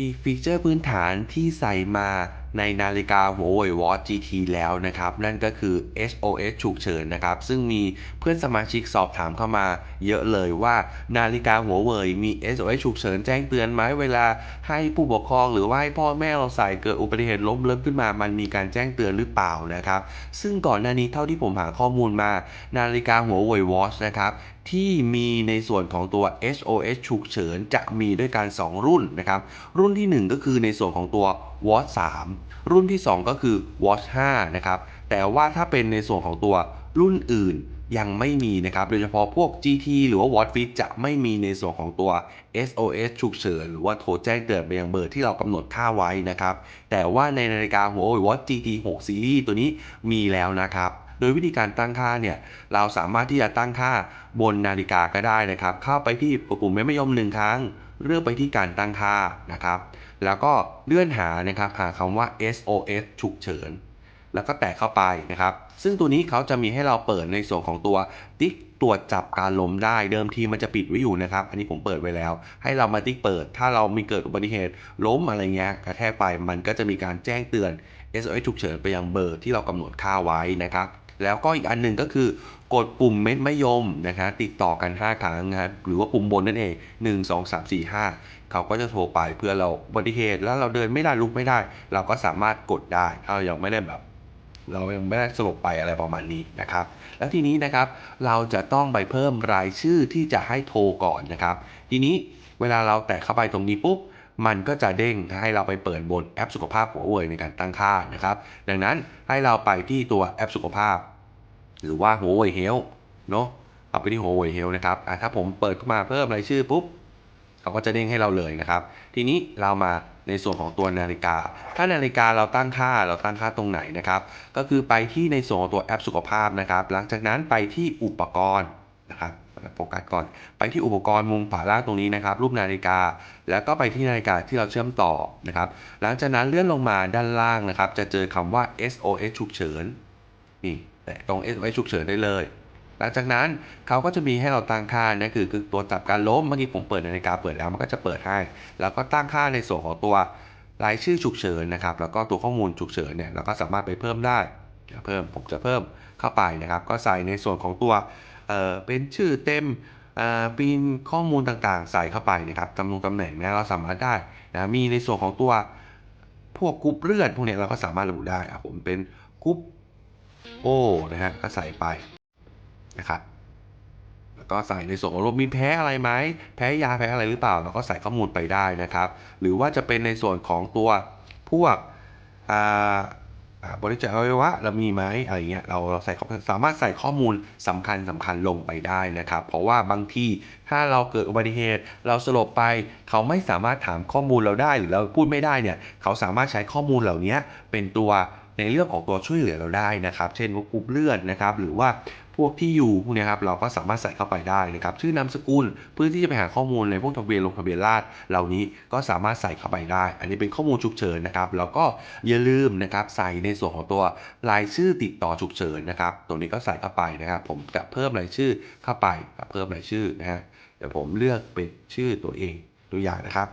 อีกฟีเจอร์พื้นฐานที่ใส่มาในนาฬิกา Huawei Watch GT แล้วนะครับ นั่นก็คือ SOS ฉุกเฉินนะครับ ซึ่งมีเพื่อนสมาชิกสอบถามเข้ามาเยอะเลยว่านาฬิกา Huawei มี SOS ฉุกเฉินแจ้งเตือนไหมเวลาให้ผู้ปกครองหรือว่าให้พ่อแม่เราใส่เกิดอุบัติเหตุล้มเลิกขึ้นมา มันมีการแจ้งเตือนหรือเปล่านะครับ ซึ่งก่อนหน้านี้เท่าที่ผมหาข้อมูลมา นาฬิกา Huawei Watch นะครับที่มีในส่วนของตัว SOS ฉุกเฉินจะมีด้วยกัน 2 รุ่นนะครับ รุ่นที่ 1 ก็คือในส่วนของตัว Watch 3รุ่นที่ 2 ก็คือ Watch 5 นะครับ แต่ว่าถ้าเป็นในส่วนของตัวรุ่นอื่นยังไม่มีนะครับ โดยเฉพาะพวก GT หรือว่า Watch Fit จะไม่มีในส่วนของตัว SOS ฉุกเฉิน หรือว่าโทรแจ้งเตือนไปยังเบอร์ที่เรากำหนดค่าไว้นะครับ แต่ว่าในนาฬิกา Huawei Watch GT 6 Series ตัวนี้มีแล้วนะครับโดยวิธีการตั้งค่าเนี่ยเราสามารถที่จะตั้งค่าบนนาฬิกาก็ได้นะครับ เข้าไปที่ปุ่มเมมยมหนึ่งครั้ง เลือกไปที่การตั้งค่านะครับ แล้วก็เลื่อนหานะครับหาคำว่า SOS ฉุกเฉิน แล้วก็แตะเข้าไปนะครับ ซึ่งตัวนี้เขาจะมีให้เราเปิดในส่วนของตัวติ๊กตรวจจับการล้มได้เดิมทีมันจะปิดไว้อยู่นะครับ อันนี้ผมเปิดไว้แล้ว ให้เรามาติ๊กเปิด ถ้าเรามีเกิดอุบัติเหตุล้มอะไรเงี้ยกระแทกไปมันก็จะมีการแจ้งเตือน SOS ฉุกเฉินไปยังเบอร์ที่เรากำหนดค่าไว้นะครับ แล้วก็อีกอันหนึ่งก็คือกดปุ่มเม็ดมะยมนะครับติดต่อกัน 5 ครั้งนะครับหรือว่าปุ่มบนนั่นเอง 1 2 3 4 5 เขาก็จะโทรไปเพื่อเราอุบัติเหตุแล้วเราเดินไม่ได้ลุกไม่ได้ เราก็สามารถกดได้ถ้าเรายังไม่ได้แบบ เรายังไม่ได้สลบไปอะไรประมาณนี้นะครับ แล้วทีนี้นะครับเราจะต้องไปเพิ่มรายชื่อที่จะให้โทรก่อนนะครับ ทีนี้เวลาเราแตะเข้าไปตรงนี้ปุ๊บ มันก็จะเด้งให้เราไปเปิดบนแอปสุขภาพหัวเว่ยในการตั้งค่านะครับ ดังนั้นให้เราไปที่ตัวแอปสุขภาพ หรือว่าหัวเว่ยเฮลเนาะเอาไปที่หัวเว่ยเฮลนะครับถ้าผมเปิดขึ้นมาเพิ่มรายชื่อปุ๊บเขาก็จะเด้งให้เราเลยนะครับ ทีนี้เรามาในส่วนของตัวนาฬิกา ถ้านาฬิกาเราตั้งค่าเราตั้งค่าตรงไหนนะครับ ก็คือไปที่ในส่วนของตัวแอปสุขภาพนะครับ หลังจากนั้นไปที่อุปกรณ์ โฟกัสก่อน ไปที่อุปกรณ์มุมขวาล่างตรงนี้นะครับ รูปนาฬิกา แล้วก็ไปที่นาฬิกาที่เราเชื่อมต่อนะครับ หลังจากนั้นเลื่อนลงมาด้านล่างนะครับ จะเจอคำว่า SOS ฉุกเฉิน นี่แตะตรง SOS ฉุกเฉินได้เลย หลังจากนั้นเขาก็จะมีให้เราตั้งค่านะคือคือตัวจับการล้ม เมื่อกี้ผมเปิดนาฬิกาเปิดแล้วมันก็จะเปิดให้ แล้วก็ตั้งค่าในส่วนของตัวรายชื่อฉุกเฉินนะครับ แล้วก็ตัวข้อมูลฉุกเฉินเนี่ยเราก็สามารถไปเพิ่มได้เพิ่มผมจะเพิ่มเข้าไปนะครับ ก็ใส่ในส่วนของตัว เป็นชื่อเต็มปีนข้อมูลต่างๆ ใส่เข้าไปนะครับตำแหน่งตำแหน่งนะเราสามารถได้นะมีในส่วนของตัวพวกกรุ๊ปเลือดพวกเนี้ยเราก็สามารถระบุได้อะผมเป็นกรุ๊ปโอนะฮะก็ใส่ไปนะครับแล้วก็ใส่ในส่วนของลมมีแพ้อะไรไหมแพ้ยาแพ้อะไรหรือเปล่าเราก็ใส่ข้อมูลไปได้นะครับ หรือว่าจะเป็นในส่วนของตัวพวกอ่า บริจาคอวัยวะเรามีไหมอะไรเงี้ยเราเราใส่สามารถใส่ข้อมูลสำคัญสำคัญลงไปได้นะครับ เพราะว่าบางทีถ้าเราเกิดอุบัติเหตุ เราสลบไป เขาไม่สามารถถามข้อมูลเราได้หรือเราพูดไม่ได้เนี่ย เขาสามารถใช้ข้อมูลเหล่านี้เป็นตัว ในเรื่องของตัวช่วยเหลือเราได้นะครับ เช่นพวกกรุ๊ปเลือดนะครับ หรือว่าพวกที่อยู่พวกเนี้ยครับเราก็สามารถใส่เข้าไปได้นะครับ ชื่อนามสกุลเพื่อที่จะไปหาข้อมูลในพวกทะเบียนลงทะเบียนราษฎร์เหล่านี้ก็สามารถใส่เข้าไปได้ อันนี้เป็นข้อมูลฉุกเฉินนะครับแล้วก็อย่าลืมนะครับใส่ในส่วนของตัวรายชื่อติดต่อฉุกเฉินนะครับ ตรงนี้ก็ใส่เข้าไปนะครับ ผมจะเพิ่มรายชื่อเข้าไปเพิ่มรายชื่อนะฮะเดี๋ยวผมเลือกเป็นชื่อตัวเองตัวอย่างนะครับ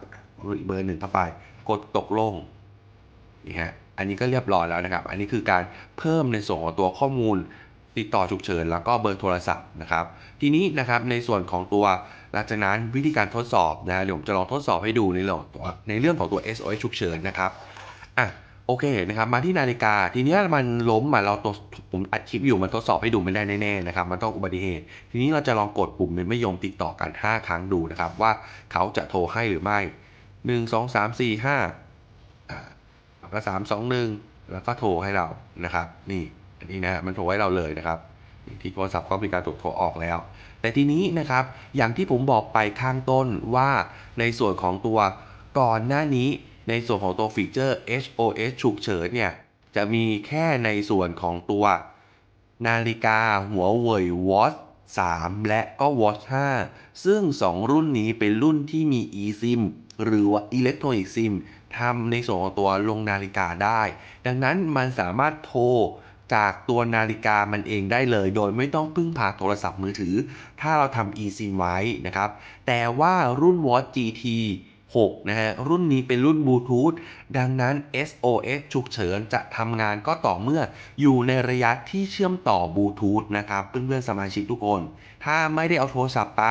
เบอร์หนึ่งเข้าไป กดตกลงนี่ฮะ อันนี้ก็เรียบร้อยแล้วนะครับ อันนี้คือการเพิ่มในส่วนของตัวข้อมูลติดต่อฉุกเฉิน แล้วก็เบอร์โทรศัพท์นะครับ ทีนี้นะครับในส่วนของตัวหลังจากนั้นวิธีการทดสอบนะฮะเดี๋ยวผมจะลองทดสอบให้ดูในเรื่องของตัวในเรื่องของตัว SOS ฉุกเฉินนะครับอะโอเคนะครับมาที่นาฬิกาทีนี้มันล้มอะเราตัวผมอัดคลิปอยู่มันทดสอบให้ดูไม่ได้แน่ๆนะครับมันต้องอุบัติเหตุ ทีนี้เราจะลองกดปุ่มเป็นไม่ยอมติดต่อกัน 5 ครั้งดูนะครับว่าเขาจะโทรให้หรือไม่ 1 2 3 4 5อ่า แล้วก็สามสองหนึ่งแล้วก็โทรให้เรานะครับ นี่อันนี้นะฮะมันโทรให้เราเลยนะครับที่โทรศัพท์ก็มีการถูกโทรออกแล้ว แต่ทีนี้นะครับอย่างที่ผมบอกไปข้างต้นว่าในส่วนของตัวก่อนหน้านี้ในส่วนของตัวฟีเจอร์ HOS ฉุกเฉินเนี่ย จะมีแค่ในส่วนของตัวนาฬิกาหัวเว่ย Watch 3 และก็ Watch 5 ซึ่ง 2 รุ่นนี้เป็นรุ่นที่มี eSIM หรือว่า Electronic SIM ทำในส่วนของตัวลงนาฬิกาได้ ดังนั้นมันสามารถโทรจากตัวนาฬิกามันเองได้เลย โดยไม่ต้องพึ่งพาโทรศัพท์มือถือ ถ้าเราทำ eSIM ไว้นะครับ แต่ว่ารุ่น Watch GT 6นะฮะรุ่นนี้เป็นรุ่นบลูทูธดังนั้น SOS ฉุกเฉินจะทำงานก็ต่อเมื่ออยู่ในระยะที่เชื่อมต่อบลูทูธนะครับเพื่อนๆสมาชิกทุกคน ถ้าไม่ได้เอาโทรศัพท์ไป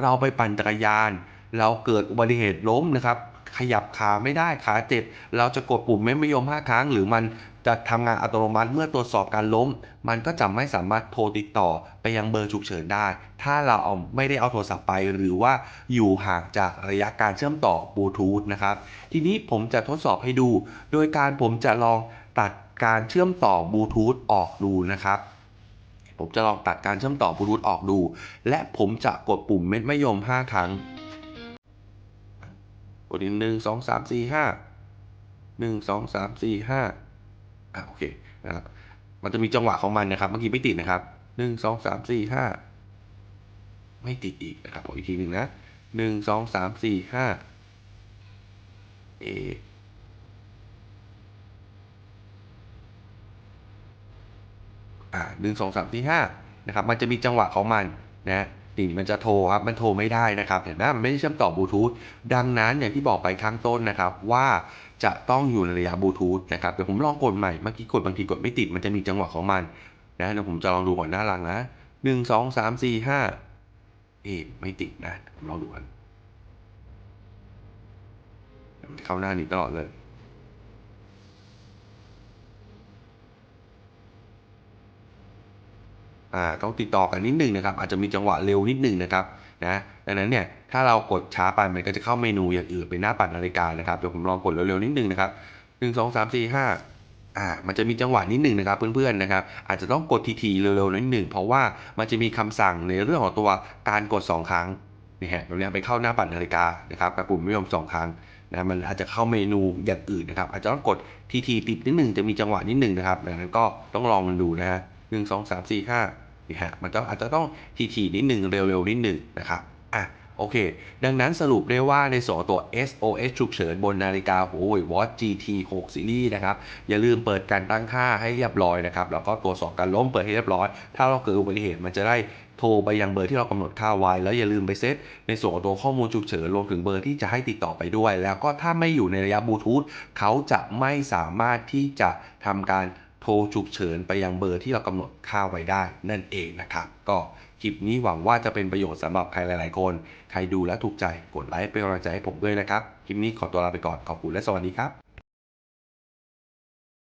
เราไปปั่นจักรยาน เราเกิดอุบัติเหตุล้มนะครับขยับขาไม่ได้ขาเจ็บเราจะกดปุ่มไม่ยอม5ครั้ง หรือมันจะทำงานอัตโนมัติเมื่อตรวจสอบการล้ม มันก็จะไม่สามารถโทรติดต่อไปยังเบอร์ฉุกเฉินได้ ถ้าเราเอาไม่ได้เอาโทรศัพท์ไป หรือว่าอยู่ห่างจากระยะการเชื่อมต่อบลูทูธนะครับ ทีนี้ผมจะทดสอบให้ดู โดยการผมจะลองตัดการเชื่อมต่อบลูทูธออกดูนะครับผมจะลองตัดการเชื่อมต่อบลูทูธออกดู และผมจะกดปุ่มเม็ดไม่ยม 5 ครั้ง ดอีกหนึ่งสองสามสี่ห้าหนึ่งสองสามสี่ห้าอะโอเคนะครับมันจะมีจังหวะของมันนะครับ เมื่อกี้ไม่ติดนะครับหนึ่งสองสามสี่ห้าไม่ติดอีกนะครับออีกทีหนึ่งนะหนึ่งสองสามสี่ห้าเออ่าหนึ่งสองสามสี่ห้านะครับ มันจะมีจังหวะของมันนะ นี่มันจะโทรครับ มันโทรไม่ได้นะครับ เห็นไหมมันไม่ได้เชื่อมต่อบลูทูธ ดังนั้นอย่างที่บอกไปข้างต้นนะครับว่าจะต้องอยู่ในระยะบลูทูธนะครับ เดี๋ยวผมลองกดใหม่ เมื่อกี้กดบางทีกดไม่ติด มันจะมีจังหวะของมันนะเดี๋ยวผมจะลองดูก่อนหน้าหลังนะหนึ่งสองสามสี่ห้าเอ๊ไม่ติดนะ ผมลองดูกันเข้าหน้านี้ตลอดเลย อ่าต้องติดต่อกันนิดหนึ่งนะครับ อาจจะมีจังหวะเร็วนิดหนึ่งนะครับนะดังนั้นเนี่ยถ้าเรากดช้าไปมันก็จะเข้าเมนูอย่างอื่นเป็นหน้าปัดนาฬิกานะครับเดี๋ยวผมลองกดเร็วๆนิดหนึ่งนะครับหนึ่งสองสามสี่ห้าอ่ามันจะมีจังหวะนิดหนึ่งนะครับเพื่อนๆนะครับอาจจะต้องกดทีๆเร็วๆนิดหนึ่งเพราะว่ามันจะมีคำสั่งในเรื่องของตัวการกด 2 ครั้งนี่ฮะแบบนี้ไปเข้าหน้าปัดนาฬิกานะครับกับปุ่มไม่ยอมสองครั้งนะมันอาจจะเข้าเมนูอย่างอื่นนะครับอาจจะต้องกดทีๆติดนิดหนึ่งจะมีจังหวะนิดหนึ่งนะครับดังนั้นก็ต้องลองมันดูนะฮะ หนึ่งสองสามสี่ห้านี่ฮะมันก็อาจจะต้องทีๆนิดหนึ่งเร็วๆนิดหนึ่งนะครับอะโอเค ดังนั้นสรุปได้ว่าในส่วนตัว SOS ฉุกเฉินบนนาฬิกา Huawei Watch GT 6 Series นะครับ อย่าลืมเปิดการตั้งค่าให้เรียบร้อยนะครับ แล้วก็ตรวจสอบการล้มเปิดให้เรียบร้อย ถ้าเราเกิดอุบัติเหตุมันจะได้โทรไปยังเบอร์ที่เรากำหนดค่าไว้ แล้วอย่าลืมไปเซตในส่วนของตัวข้อมูลฉุกเฉินรวมถึงเบอร์ที่จะให้ติดต่อไปด้วย แล้วก็ถ้าไม่อยู่ในระยะบลูทูธเขาจะไม่สามารถที่จะทำการ ทรฉุกเฉินไปยังเบอร์ที่เรากำหนดค่าไว้ได้นั่นเองนะครับ ก็คลิปนี้หวังว่าจะเป็นประโยชน์สำหรับใครหลาย ๆ คน ใครดูแล้วถูกใจกดไลค์เป็นกำลังใจให้ผมด้วยนะครับ คลิปนี้ขอตัวลาไปก่อนขอบคุณและสวัสดีครับ